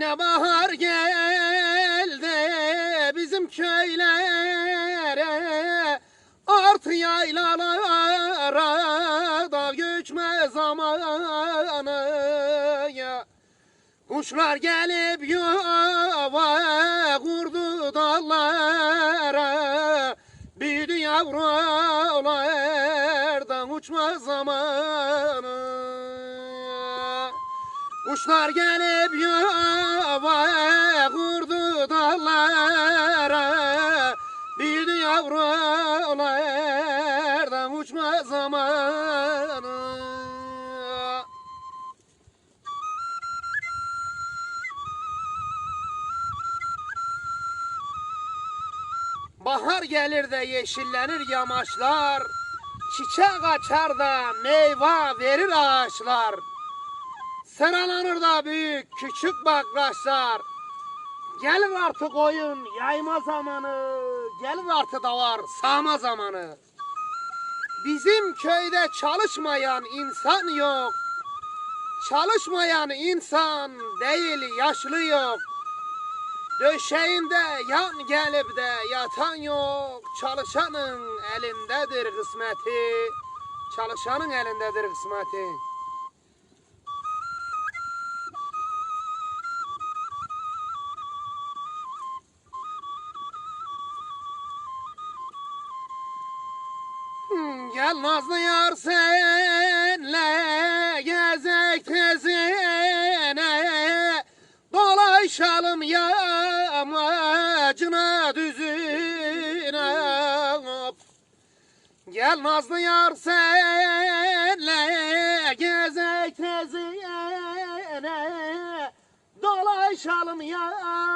bahar geldi bizim köylere. Artı yaylalara da göçme zamanı. Ya. Kuşlar gelip yuva kurdu dallara. Büyüdü yavrulardan uçma zamanı Kuşlar gelip yuva kurdu dallara Büyüdü yavrulardan uçma zamanı. Bahar gelir de yeşillenir yamaçlar. Çiçek açar da meyve verir ağaçlar Sıralanır da büyük küçük bakraçlar Gelir artık oyun yayma zamanı. Gelir artık da var sağma zamanı. Bizim köyde çalışmayan insan yok. Çalışmayan insan değil yaşlı yok. Döşeğinde yan gelip de yatan yok. Çalışanın elindedir kısmeti. Çalışanın elindedir kısmeti Gel Nazlı yar senle gezek tezine Dolaşalım yamacına düzüne. Gel Nazlı yar senle gezek tezine Dolaşalım yamacına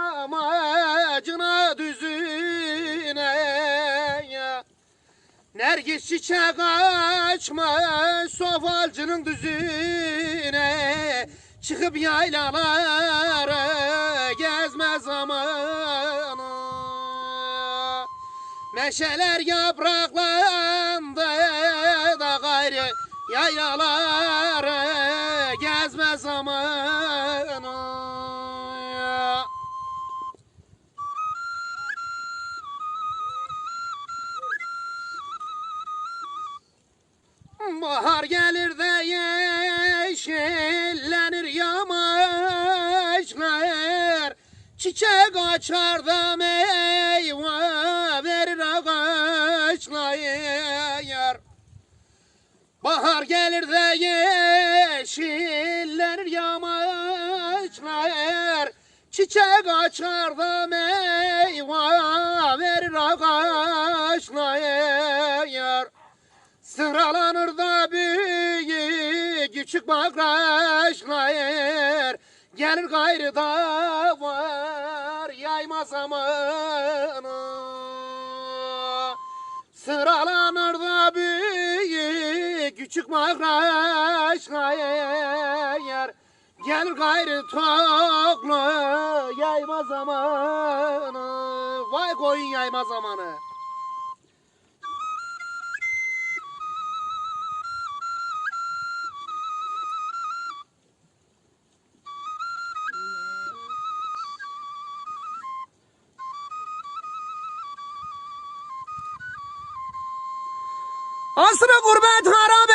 Nergis çiçek açmış sofalcının düzüne. Çıkıp yaylalara gezme zamanı. Meşeler yapraklandı da gayrı yaylalara Bahar gelir de yeşillenir yamaçlar Çiçek açar da meyve verir ağaçlar. Bahar gelir de yeşillenir yamaçlar Çiçek açar da meyve Sıralanır da büyük küçük bakraçlar Gelir gayrı da var yayma zamanı Sıralanır da büyük küçük bakraçlar Gelir gayrı toklu yayma zamanı Vay koyun yayma zamanı آسرا غربت خرابه